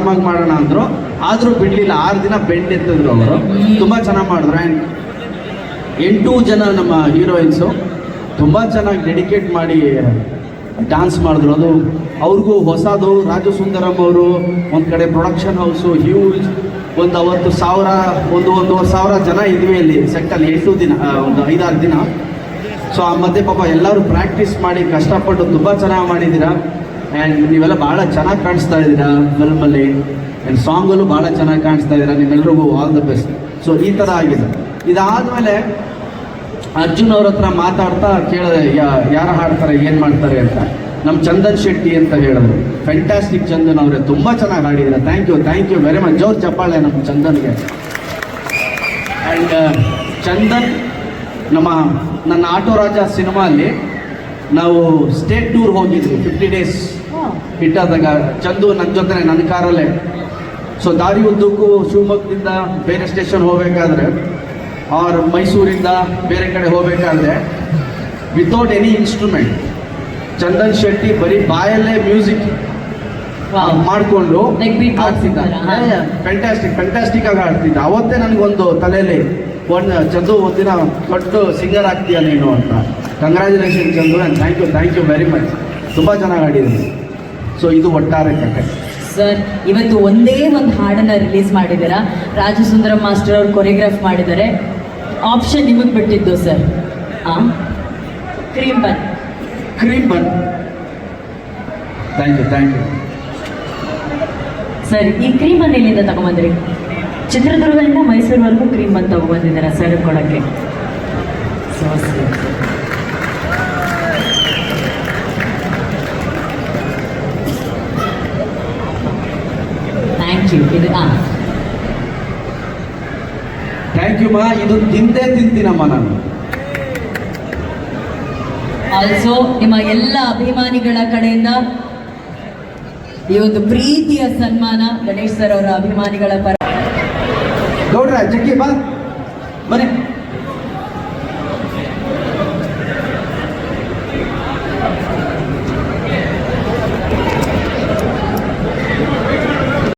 ಆರಾಮಾಗಿ ಮಾಡೋಣ ಅಂದರು. ಆದರೂ ಬಿಡಲಿಲ್ಲ. ಆರು ದಿನ ಬೆಂಡ್ ಎತ್ತಿದ್ರು ಅವರು. ತುಂಬ ಚೆನ್ನಾಗಿ ಮಾಡಿದ್ರು. ಆ್ಯಂಡ್ ಎಂಟು ಜನ ನಮ್ಮ ಹೀರೋಯಿನ್ಸು ತುಂಬ ಚೆನ್ನಾಗಿ ಡೆಡಿಕೇಟ್ ಮಾಡಿ ಡ್ಯಾನ್ಸ್ ಮಾಡಿದ್ರು. ಅದು ಅವ್ರಿಗೂ ಹೊಸದು. ರಾಜು ಸುಂದರಂ ಅವರು, ಒಂದು ಕಡೆ ಪ್ರೊಡಕ್ಷನ್ ಹೌಸು ಹ್ಯೂಜ್ ಒಂದು ಅವತ್ತು ಸಾವಿರ, ಒಂದು, ಒಂದೂವರೆ ಸಾವಿರ ಜನ ಇದ್ವಿ ಅಲ್ಲಿ. ಸೆಟ್ಟಲ್ಲಿ ಎಂಟು ದಿನ ಒಂದು ಐದಾರು ದಿನ. ಸೊ ಆ ಮಧ್ಯೆ ಪಾಪ ಎಲ್ಲರೂ ಪ್ರಾಕ್ಟೀಸ್ ಮಾಡಿ ಕಷ್ಟಪಟ್ಟು ತುಂಬ ಚೆನ್ನಾಗಿ ಮಾಡಿದ್ದೀರಾ. ಆ್ಯಂಡ್ ನೀವೆಲ್ಲ ಭಾಳ ಚೆನ್ನಾಗಿ ಕಾಣಿಸ್ತಾ ಇದ್ದೀರಾ ಫಿಲ್ಮಲ್ಲಿ. ಆ್ಯಂಡ್ ಸಾಂಗಲ್ಲೂ ಭಾಳ ಚೆನ್ನಾಗಿ ಕಾಣಿಸ್ತಾ ಇದ್ದೀರಾ. ನಿಮ್ಮೆಲ್ರಿಗೂ ಆಲ್ ದ ಬೆಸ್ಟ್ ಸೊ ಈ ಥರ ಆಗಿದೆ. ಇದಾದಮೇಲೆ ಅರ್ಜುನ್ ಅವ್ರ ಹತ್ರ ಮಾತಾಡ್ತಾ ಕೇಳಿದೆ ಯಾರು ಹಾಡ್ತಾರೆ, ಏನು ಮಾಡ್ತಾರೆ ಅಂತ. ನಮ್ಮ ಚಂದನ್ ಶೆಟ್ಟಿ ಅಂತ ಹೇಳಿದ್ರು. ಫ್ಯಾಂಟಾಸ್ಟಿಕ್ ಚಂದನ್ ಅವರೇ, ತುಂಬ ಚೆನ್ನಾಗಿ ಹಾಡಿದ್ರೆ. Thank you thank you very much ಜೋರ್ ಚಪ್ಪಾಳೆ ನಮ್ಮ ಚಂದನ್ಗೆ. ಆ್ಯಂಡ್ ಚಂದನ್ ನಮ್ಮ, ನನ್ನ ಆಟೋ ರಾಜ ಸಿನಿಮಾಲ್ಲಿ ನಾವು ಸ್ಟೇಟ್ ಟೂರ್ ಹೋಗಿದ್ವಿ ಫಿಫ್ಟಿ ಡೇಸ್ ಹಿಟ್ಟಾದಾಗ ಚಂದು ನನ್ನ ಜೊತೆ ನನ್ನ ಕಾರಲ್ಲೇ. ಸೊ ದಾರಿ ಉದ್ದಕ್ಕೂ ಶಿವಮೊಗ್ಗದಿಂದ ಬೇರೆ ಸ್ಟೇಷನ್ ಹೋಗಬೇಕಾದ್ರೆ ಆರ್ ಮೈಸೂರಿಂದ ಬೇರೆ ಕಡೆ ಹೋಗಬೇಕಾದ್ರೆ without any instrument Chandan Shetty ಬರೀ ಬಾಯಲ್ಲೇ ಮ್ಯೂಸಿಕ್ ಮಾಡಿಕೊಂಡು? ಫ್ಯಾಂಟಾಸ್ಟಿಕ್ ಫ್ಯಾಂಟಾಸ್ಟಿಕ್ ಆಗಿ ಆಡ್ತಿದ್ದ ಅವತ್ತೇ ನನಗೊಂದು ತಲೆಯಲ್ಲಿ ಒಂದು ಚಂದು ಒಂದಿನ ದೊಡ್ಡ ಸಿಂಗರ್ ಆಗ್ತೀಯ ನೀನು ಅಂತ. Congratulation Chandu and thank you thank you very much ತುಂಬ ಚೆನ್ನಾಗಿ ಆಡಿದ್ದೀನಿ ಸೊ ಇದು ಒಟ್ಟಾರೆ ಕತೆ. ಸರ್ ಇವತ್ತು ಒಂದೇ ಒಂದು ಹಾಡನ್ನು ರಿಲೀಸ್ ಮಾಡಿದ್ದೀರಾ? ರಾಜು ಸುಂದರಂ ಮಾಸ್ಟರ್ ಅವರು ಕೊರಿಯೋಗ್ರಾಫ್ ಮಾಡಿದ್ದಾರೆ. ಆಪ್ಷನ್ ನಿಮಗೆ ಬಿಟ್ಟಿದ್ದು ಸರ್ ಹಾಂ cream bun cream bun thank you thank you sir ಈ ಕ್ರೀಮ್ ಬನ್ ಎಲ್ಲಿಂದ ತಗೊಂಬಂದ್ರಿ? ಚಿತ್ರದುರ್ಗದಿಂದ ಮೈಸೂರುವರೆಗೂ ಕ್ರೀಮ್ ಬನ್ ತಗೊಂಬಂದಿದ್ದೀರಾ ಸರ್ ಕೊಡೋಕ್ಕೆ? ಸೊ ಥ್ಯಾಂಕ್ ಯು ಇದು ನಾನು ಥ್ಯಾಂಕ್ ಯು ಮಾ ಇದು ತಿಂದೇ ತಿಂತೀನಮ್ಮ ನಾನು. ಆಲ್ಸೋ ನಿಮ್ಮ ಎಲ್ಲ ಅಭಿಮಾನಿಗಳ ಕಡೆಯಿಂದ ಈ ಒಂದು ಪ್ರೀತಿಯ ಸನ್ಮಾನ ಗಣೇಶ್ ಸರ್ ಅವರ ಅಭಿಮಾನಿಗಳ ಪರ ಗೌಡ್ರ ಜಗ್ಗಿ ಬಾ. ಬನ್ನಿ